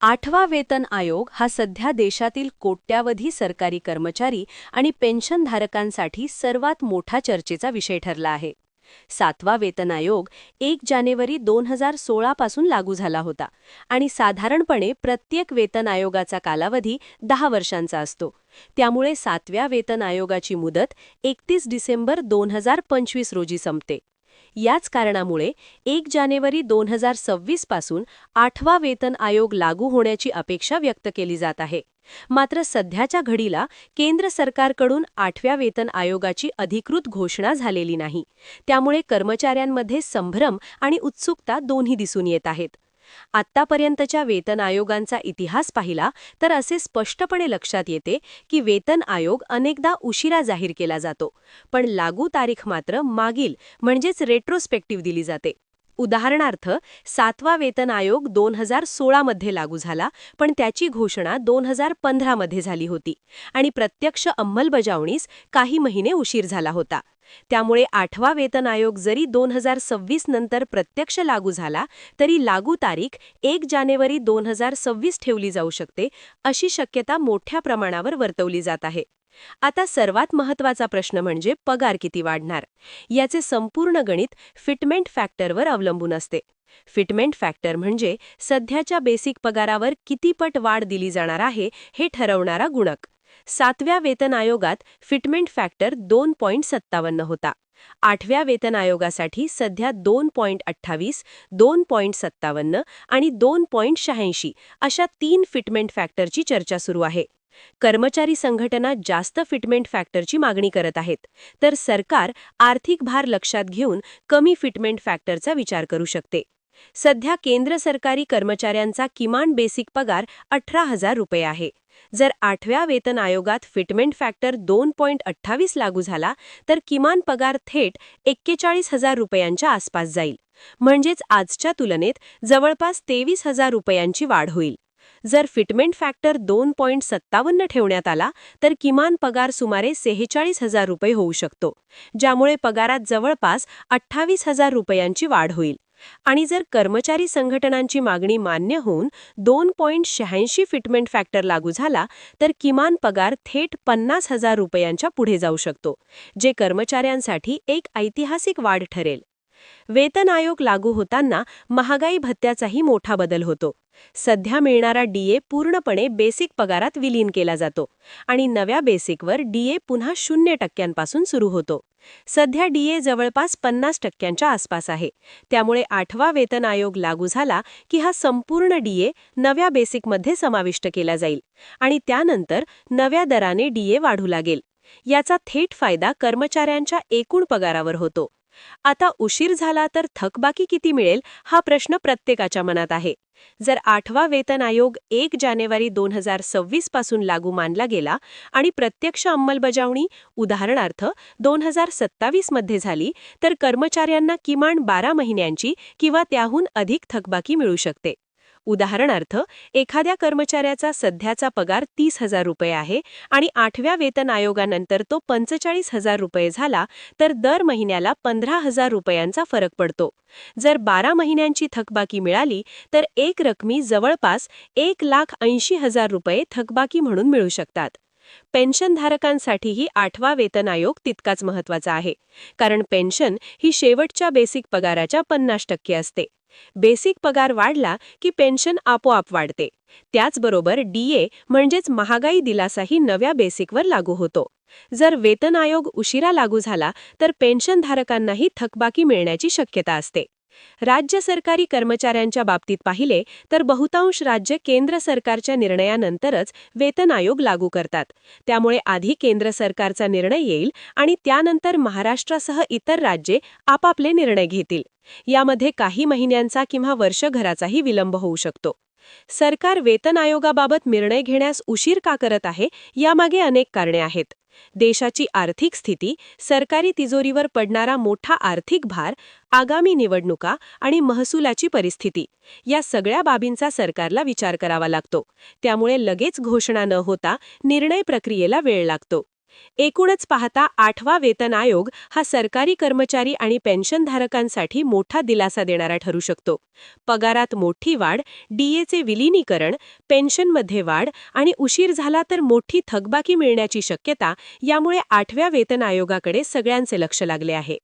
आठवा वेतन आयोग हा सध्या देशातील कोट्यावधी सरकारी कर्मचारी आणि पेन्शनधारकांसाठी सर्वात मोठा चर्चेचा विषय ठरला आहे. सातवा वेतन आयोग एक जानेवारी दोन हजार सोळापासून लागू झाला होता आणि साधारणपणे प्रत्येक वेतन आयोगाचा कालावधी दहा वर्षांचा असतो. त्यामुळे सातव्या वेतन आयोगाची मुदत एकतीस डिसेंबर दोन हजार पंचवीस रोजी संपते. याच कारणामुळे एक जानेवारी दोन हजार सव्वीसपासून आठवा वेतन आयोग लागू होण्याची अपेक्षा व्यक्त केली जात आहे. मात्र सध्याच्या घडीला केंद्र सरकारकडून आठव्या वेतन आयोगाची अधिकृत घोषणा झालेली नाही. त्यामुळे कर्मचाऱ्यांमध्ये संभ्रम आणि उत्सुकता दोन्ही दिसून येत आहेत. आत्तापर्यंतच्या वेतन आयोगांचा इतिहास पाहिला तर असे स्पष्टपणे लक्षात येते की वेतन आयोग अनेकदा उशिरा जाहीर केला जातो पण लागू तारीख मात्र मागील म्हणजेच रेट्रोस्पेक्टिव्ह दिली जाते. उदाहरणार्थ सातवा वेतन आयोग दोन हजार सोळामध्ये लागू झाला पण त्याची घोषणा दोन हजार पंधरामध्ये झाली होती आणि प्रत्यक्ष अंमलबजावणीस काही महिने उशीर झाला होता. त्यामुळे आठवा वेतन आयोग जरी दोन हजार सव्वीस नंतर प्रत्यक्ष लागू झाला तरी लागू तारीख एक जानेवारी दोन हजार सव्वीस ठेवली जाऊ शकते अशी शक्यता मोठ्या प्रमाणावर वर्तवली जात आहे. आता सर्वात महत्त्वाचा प्रश्न म्हणजे पगार किती वाढणार? याचे संपूर्ण गणित फिटमेंट फॅक्टरवर अवलंबून असते. फिटमेंट फॅक्टर म्हणजे सध्याच्या बेसिक पगारावर किती पट वाढ दिली जाणार आहे हे ठरवणारा गुणक. सातव्या वेतन आयोगात फिटमेंट फॅक्टर दोन पॉईंट सत्तावन्न होता. आठव्या वेतन आयोगासाठी सध्या दोन पॉईंट अठ्ठावीस दोन पॉईंट सत्तावन्न आणि दोन पॉईंट शहाऐंशी अशा तीन फिटमेंट फॅक्टरची चर्चा सुरू आहे. कर्मचारी संघटना जास्त फिटमेंट फॅक्टरची मागणी करत आहेत तर सरकार आर्थिक भार लक्षात घेऊन कमी फिटमेंट फॅक्टरचा विचार करू शकते. सध्या केंद्र सरकारी कर्मचाऱ्यांचा किमान बेसिक पगार अठरा हजार रुपये आहे. जर आठव्या वेतन आयोगात फिटमेंट फॅक्टर दोन पॉईंट अठ्ठावीस लागू झाला तर किमान पगार थेट एक्केचाळीस हजार रुपयांच्या आसपास जाईल. म्हणजेच आजच्या तुलनेत जवळपास तेवीस हजार रुपयांची वाढ होईल. जर फिटमेंट फॅक्टर दोन पॉईंट सत्तावन्न ठेवण्यात आला तर किमान पगार सुमारे सेहेचाळीस हजार रुपये होऊ शकतो ज्यामुळे पगारात जवळपास अठ्ठावीस हजार रुपयांची वाढ होईल. आणि जर कर्मचारी संघटनांची मागणी मान्य होऊन दोन पॉईंट शहाऐंशी फिटमेंट फॅक्टर लागू झाला तर किमान पगार थेट पन्नास हजार रुपयांच्या पुढे जाऊ शकतो जे कर्मचाऱ्यांसाठी एक ऐतिहासिक वाढ ठरेल. वेतन आयोग लागू होताना महागाई भत्त्याचाही मोठा बदल होतो. सध्या मिळणारा डीए पूर्णपणे बेसिक पगारात विलीन केला जातो आणि नव्या बेसिकवर डीए पुन्हा शून्य टक्क्यांपासून सुरू होतो. सध्या डीए जवळपास पन्नास टक्क्यांच्या आसपास आहे. त्यामुळे आठवा वेतन आयोग लागू झाला की हा संपूर्ण डीए नव्या बेसिकमध्ये समाविष्ट केला जाईल आणि त्यानंतर नव्या दराने डीए वाढू लागेल. याचा थेट फायदा कर्मचाऱ्यांच्या एकूण पगारावर होतो. आता उशीर झाला तर थकबाकी किती मिळेल हा प्रश्न प्रत्येकाच्या मनात आहे. जर आठवा वेतन आयोग एक जानेवारी दोन हजार सव्वीसपासून लागू मानला गेला आणि प्रत्यक्ष अंमलबजावणी उदाहरणार्थ दोन हजार सत्तावीसमध्ये झाली तर कर्मचाऱ्यांना किमान बारा महिन्यांची किंवा त्याहून अधिक थकबाकी मिळू शकते. उदाहरणार्थ एखाद्या कर्मचाऱ्याचा सध्याचा पगार तीस हजार रुपये आहे आणि आठव्या वेतन आयोगानंतर तो पंचेचाळीस हजार रुपये झाला तर दर महिन्याला पंधरा हजार रुपयांचा फरक पडतो. जर बारा महिन्यांची थकबाकी मिळाली तर एक रकमी जवळपास एक लाख ऐंशी हजार रुपये थकबाकी म्हणून मिळू शकतात. पेन्शनधारकांसाठीही आठवा वेतन आयोग तितकाच महत्त्वाचा आहे कारण पेन्शन ही शेवटच्या बेसिक पगाराच्या पन्नास टक्के असते. बेसिक पगार वाढला की पेन्शन आपोआप वाढते. त्याचबरोबर डीए म्हणजेच महागाई दिलासाही नव्या बेसिकवर लागू होतो. जर वेतन आयोग उशिरा लागू झाला तर पेन्शनधारकांनाही थकबाकी मिळण्याची शक्यता असते. राज्य सरकारी कर्मचाऱ्यांच्या बाबतीत पाहिले तर बहुतांश राज्य केंद्र सरकारच्या निर्णयानंतरच वेतन आयोग लागू करतात. त्यामुळे आधी केंद्र सरकारचा निर्णय येईल आणि त्यानंतर महाराष्ट्रासह इतर राज्ये आपापले निर्णय घेतील. यामध्ये काही महिन्यांचा किंवा वर्षभराचाही विलंब होऊ शकतो. सरकार वेतन आयोगाबाबत निर्णय घेण्यास उशीर का करत आहे यामागे अनेक कारणे आहेत. देशाची आर्थिक स्थिती सरकारी तिजोरीवर पडणारा मोठा आर्थिक भार आगामी निवडणुका आणि महसुलाची परिस्थिती या सगळ्या बाबींचा सरकारला विचार करावा लागतो. त्यामुळे लगेच घोषणा न होता निर्णय प्रक्रियेला वेळ लागतो. एकूणच पाहता आठवा वेतन आयोग हा सरकारी कर्मचारी आणि पेन्शनधारकांसाठी मोठा दिलासा देणारा ठरू शकतो. पगारात मोठी वाढ डीएचे विलीनीकरण पेन्शनमध्ये वाढ आणि उशीर झाला तर मोठी थकबाकी मिळण्याची शक्यता यामुळे आठव्या वेतन आयोगाकडे सगळ्यांचे लक्ष लागले आहे.